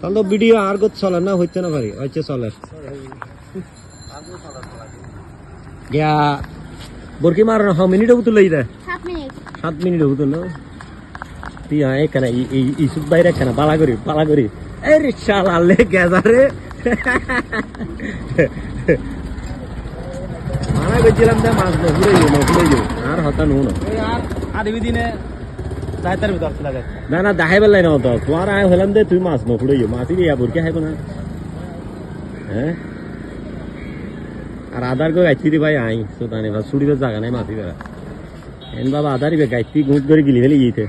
তাহলে তো ভিডিও আর গত চলে না হইতে না পারি হচ্ছে চলে। গিয়া বরকি মার হ মিনিট হবু তুলে দে। সাত মিনিট। হবু তো না তুই হ্যাঁ এখানে ইসুক বাইরে এখানে পালা করি পালা করি। এই রিক্সা লালে গেজারে মানা করছিলাম যে মাছ নফুরে আর হতা নুন। আর আর এই দিনে চাইতার ভিতর ছিল লাগে না না দেখাই পেলাই না তো তোমার আয় হলাম যে তুই মাছ নফুরে মাছই দিয়া বরকে খাইব না হ্যাঁ আর আদার গো গাইতি দি ভাই আই সুতানি বা সুড়িবে জায়গা নাই মাছি বেড়া এন বাবা আদার ইবে গাইতি গুঁত করে গিলি ফেলে গিয়েছে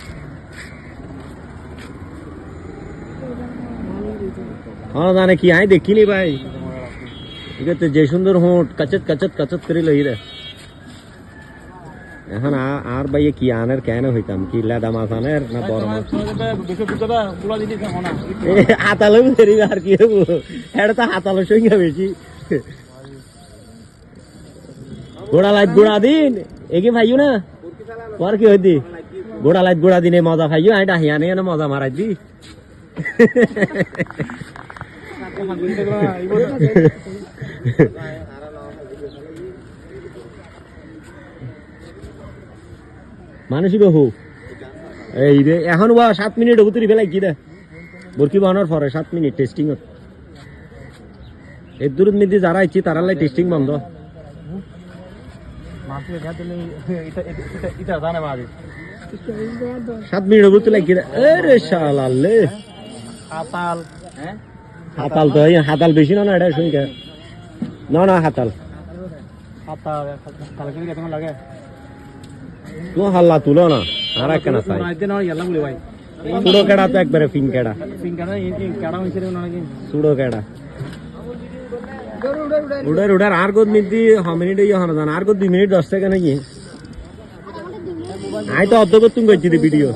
হ্যাঁ জানে কি আই দেখিনি ভাই ঠিক আছে যে সুন্দর হোঁট কাচত কাচত কাচত করে লই রে এখন আর ভাই কি আনের কেন হইতাম? কি লেদা মাছ আনের না বড় মাছ? হাতালো আর কি হব? এটা তো হাতালো সঙ্গে বেশি। গোড়া লাইট গোড়া দিন। একে ভাইও না? পর কি হইতি? গোড়া লাইট গোড়া দিনে মজা ভাইও এটা হিয়া নিয়ে না মজা মারাই দি। মানুষই বহু এই রে এখন বা সাত মিনিট উতরি বেলাই কি দে বরকি বানানোর পরে সাত মিনিট টেস্টিং এর দূর মধ্যে যারা ইচ্ছি তারা লাই টেস্টিং বন্ধ সাত মিনিট উতরি লাই কি দে আরে শালালে আতাল হ্যাঁ হাতাল তো হাতাল বেশি না না এটা শুনি কে না না হাতাল কি লাগে তুই হাল্লা তুলো না আর একটা না ভাই সুড়ো কেডা তো একবারে ফিন কেডা সুড়ো কেডা উড়ার উড়ার আর গদ মিনিট হ মিনিট ইয়ে হন জান আর গদ দুই মিনিট দশ টাকা নাকি আই তো অর্ধ করতুম করছি ভিডিও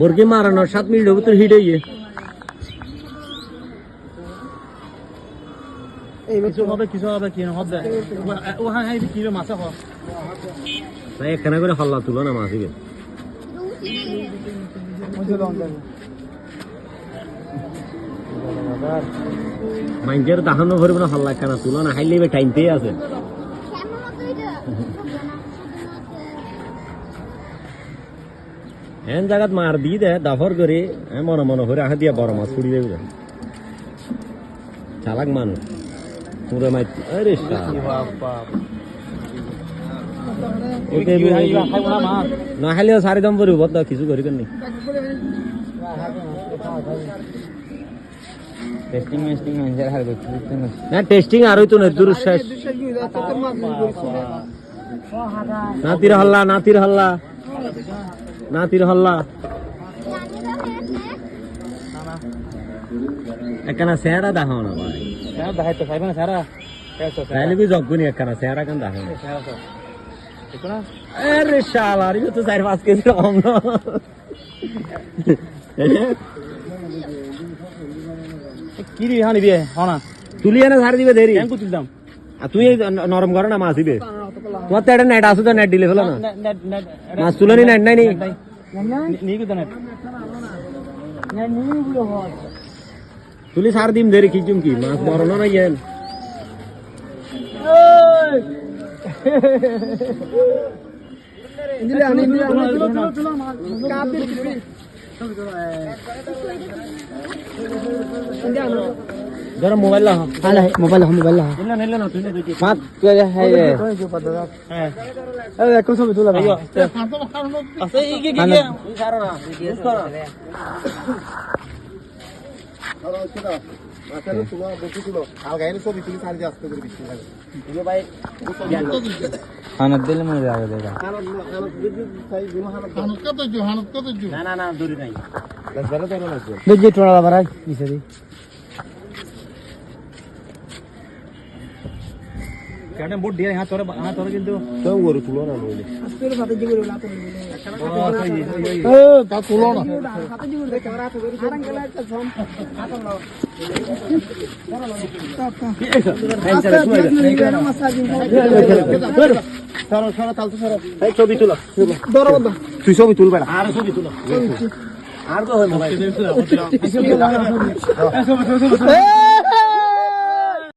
বরকে মারানো সাত মিনিট হব তোর হিট হইয়ে কিছু হবে কিছু হবে কি হবে ও কি রে মাছে হয় তাই একখানা করে হল্লা তুলো না মাসিবে মাইন্ডের দাহানো ভরবে না হল্লা একখানা তুলো না? হাইলে টাইমতেই আছে। এন জায়গাত মার দি দে দাফর করে এ মনে মনে করে আহা দিয়া বড় মাছ ছুড়ি দেবে চালাক মানুষ পুরো মাই আরে না খাইলেও দাম পড়িব বদ্ধ কিছু করি কেন না টেস্টিং আর হইতো না দূর শেষ নাতির হল্লা। নাতির হল্লা। নাতির হল্লা একখানা চেহারা দেখাও না ভাই। কেন দেখাইতে পাইবে না সারা কেসো তাইলে বি জগুনি একখানা চেহারা কেন না সারা না আরে শালা আর তো চার পাঁচ কেজি না কি রে হানি বিয়ে হনা তুলি এনে ছাড় দিবে দেরি কেন কুতিলাম আর তুই ন- নরম করো না মাছ দিবে তোমার তো একটা নেট আছে তো নেট দিলে ফেলো না নেট নেট মাছ তুলনি নেট নাই নি নি কি নেট তুলি ছাড় দিম দেরি কি কি মাছ বড় না তুলি সার দিম দেরি কি জুমকি মাছ মরো না ইয়েন ইন্দিলে जरा मोबाइल ला हाँ ला मोबाइल हम मोबाइल ला हाँ ले ले ना तूने देखी पाँच है ये है जो पता है कौन सा तूला भाई पाँच तो खाना असे ये के के सारा ना হানত দিলে মনে যাবে দেখা না না না দূরে নাই। দেখি টোড়া বাড়াই পিছে দি কেন বোর্ড দিয়ে হাত ধরে হাত ধরে কিন্তু তো গরু তুলো না নইলে তা তুলো না এই ছবি তুলো তুই ছবি তুলবে না আর ছবি তুলো আর তো হয় মোবাইল